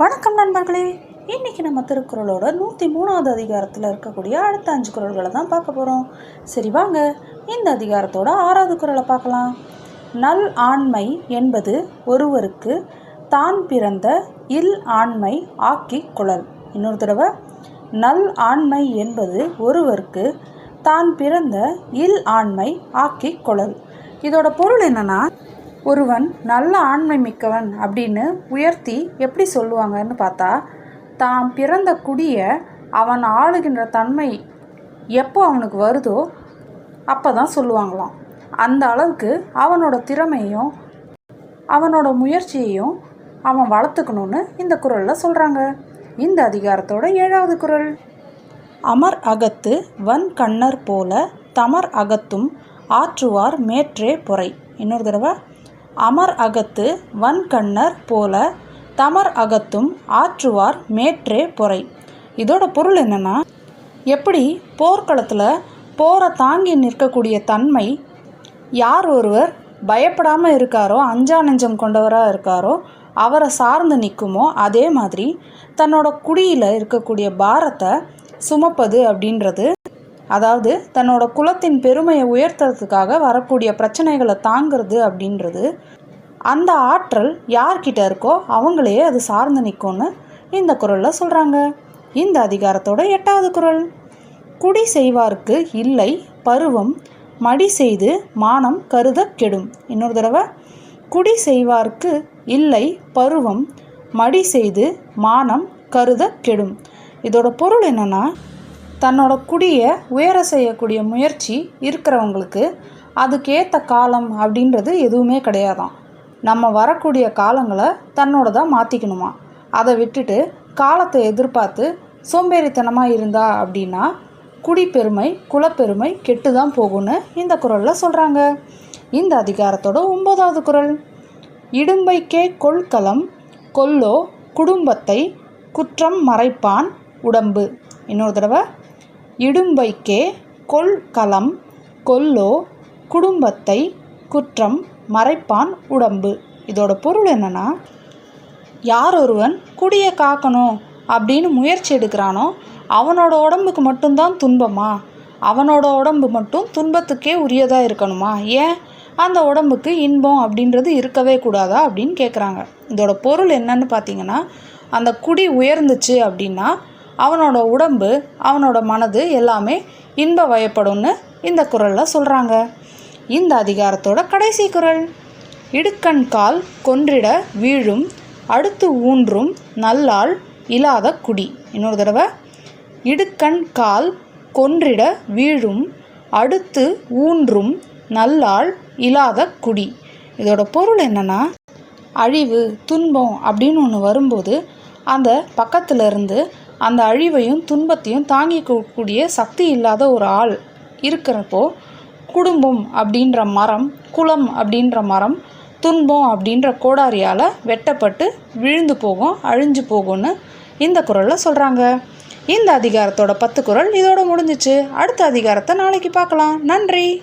வணக்கம் நண்பர்களே. இன்னைக்கு நம்ம திருக்குறளோட நூற்றி மூணாவது அதிகாரத்தில் இருக்கக்கூடிய அடுத்த அஞ்சு குறள்களை தான் பார்க்க போகிறோம் சரி வாங்க இந்த அதிகாரத்தோட ஆறாவது குரலை பார்க்கலாம். நல் ஆண்மை என்பது ஒருவருக்கு தான் பிறந்த இல் ஆண்மை ஆக்கி குழல் இன்னொரு தடவை நல் ஆண்மை என்பது ஒருவருக்கு தான் பிறந்த இல் ஆண்மை ஆக்கி குழல் இதோட பொருள் என்னன்னா ஒருவன் நல்ல ஆண்மை மிக்கவன் அப்படின்னு உயர்த்தி எப்படி சொல்லுவாங்கன்னு பார்த்தா தான் பிறந்த குடியை அவன் ஆளுகின்ற தன்மை எப்போ அவனுக்கு வருதோ அப்போ தான் சொல்லுவாங்களாம். அந்த அளவுக்கு அவனோட திறமையும் அவனோட முயற்சியையும் அவன் வளர்த்துக்கணும்னு இந்த குறளில் சொல்கிறாங்க இந்த அதிகாரத்தோட ஏழாவது குறள் அமர் அகத்து வன் கண்ணர் போல தமர் அகத்தும் ஆற்றுவார் மேற்றே பொறை. இன்னொரு தடவை. அமர் அகத்து வன்கண்ணர் போல தமர் அகத்தும் ஆற்றுவார் மேற்றே பொறை. இதோட பொருள் என்னென்னா எப்படி போர்க்களத்தில் போரை தாங்கி நிற்கக்கூடிய தன்மை யார் ஒருவர் பயப்படாமல் இருக்காரோ அஞ்சா நெஞ்சம் கொண்டவராக இருக்காரோ அவரை சார்ந்து நிற்குமோ அதே மாதிரி தன்னோட குடியில் இருக்கக்கூடிய பாரத்தை சுமப்பது அப்படின்றது அதாவது தன்னோட குலத்தின் பெருமையை உயர்த்துறதுக்காக வரக்கூடிய பிரச்சனைகளை தாங்கிறது அப்படின்றது. அந்த ஆற்றல் யார்கிட்ட இருக்கோ அவங்களையே அது சார்ந்து நிற்கும்னு இந்த குரலில் சொல்கிறாங்க இந்த அதிகாரத்தோட எட்டாவது குரல். குடி செய்வார்க்கு இல்லை பருவம் மடி செய்து மானம் கருத கெடும். இன்னொரு தடவை குடி செய்வார்க்கு இல்லை பருவம் மடி செய்து மானம் கருத கெடும். இதோட பொருள் என்னென்னா தன்னோட குடியை உயர செய்யக்கூடிய முயற்சி இருக்கிறவங்களுக்கு அதுக்கேற்ற காலம் அப்படின்றது எதுவுமே கிடையாதான் நம்ம வரக்கூடிய காலங்களை தன்னோட தான் மாற்றிக்கணுமா அதை விட்டுட்டு காலத்தை எதிர்பார்த்து சோம்பேறித்தனமாக இருந்தா அப்படின்னா குடிப்பெருமை குலப்பெருமை கெட்டு தான் போகும்னு இந்த குரலில் சொல்கிறாங்க இந்த அதிகாரத்தோட ஒன்பதாவது குரல். இடும்பைக்கே கொள்கலம் கொல்லோ குடும்பத்தை குற்றம் மறைப்பான் உடம்பு. இன்னொரு தடவை இடும்பைக்கே கொள்கலம் கொல்லோ குடும்பத்தை குற்றம் மறைப்பான் உடம்பு. இதோட பொருள் என்னன்னா யார் ஒருவன் குடியை காக்கணும் அப்படின்னு முயற்சி எடுக்கிறானோ அவனோட உடம்புக்கு மட்டும்தான் துன்பமா? அவனோட உடம்பு மட்டும் துன்பத்துக்கே உரியதாக இருக்கணுமா? ஏன்? அந்த உடம்புக்கு இன்பம் அப்படின்றது இருக்கவே கூடாதா அப்படின்னு கேட்குறாங்க இதோட பொருள் என்னன்னு பார்த்தீங்கன்னா அந்த குடி உயர்ந்துச்சு அப்படின்னா அவனோட உடம்பு அவனோட மனது எல்லாமே இன்ப வயப்படும்னு இந்த குரலில் சொல்கிறாங்க இந்த அதிகாரத்தோட கடைசி குரல். இடுக்கண் கால் கொன்றிட வீழும் அடுத்து ஊன்றும் நல்லாள் இல்லாத குடி. இன்னொரு தடவை. இடுக்கண் கால் கொன்றிட வீழும் அடுத்து ஊன்றும் நல்லாள் இல்லாத குடி. இதோட பொருள் என்னன்னா அழிவு துன்பம் அப்படின்னு ஒன்று வரும்போது அந்த பக்கத்தில் இருந்து அந்த அழிவையும் துன்பத்தையும் தாங்கிக்கக்கூடிய சக்தி இல்லாத ஒரு ஆள் இருக்கிறப்போ குடும்பம் அப்படின்ற மரம் குளம் அப்படின்ற மரம் துன்பம் அப்படின்ற கோடாரியால் வெட்டப்பட்டு விழுந்து போகும் அழிஞ்சு போகும்னு இந்த குரலில் சொல்கிறாங்க இந்த அதிகாரத்தோட பத்து குரல் இதோட முடிஞ்சிச்சு. அடுத்த அதிகாரத்தை நாளைக்கு பார்க்கலாம். நன்றி.